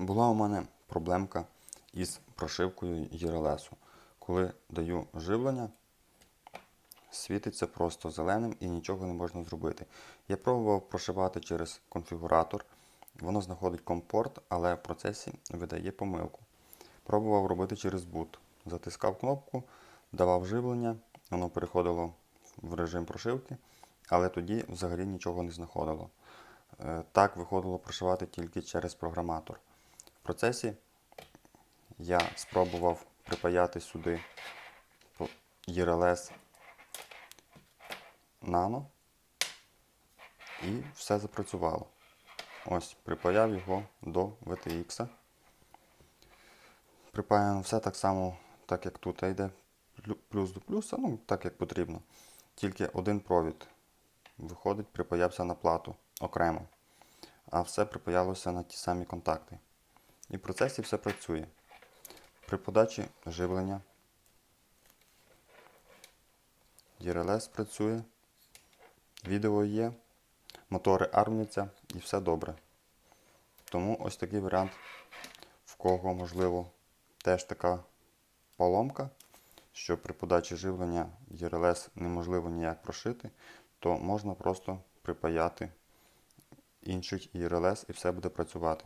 Була у мене проблемка із прошивкою ЄРЛСу. Коли даю живлення, світиться просто зеленим і нічого не можна зробити. Я пробував прошивати через конфігуратор, воно знаходить компорт, але в процесі видає помилку. Пробував робити через boot. Затискав кнопку, давав живлення, воно переходило в режим прошивки, але тоді взагалі нічого не знаходило. Е, Так виходило прошивати тільки через програматор. Процесі я спробував припаяти сюди ERLS Nano і все запрацювало. Ось, припаяв його до VTX. Припаяно все так само, так як тут йде плюс до плюса, ну так як потрібно. Тільки один провід виходить, припаявся на плату окремо, а все припаялося на ті самі контакти. І в процесі все працює. При подачі живлення DRLS працює, відео є, мотори армляться і все добре. Тому ось такий варіант, в кого можливо теж така поломка, що при подачі живлення DRLS неможливо ніяк прошити, то можна просто припаяти інший IRLS і все буде працювати.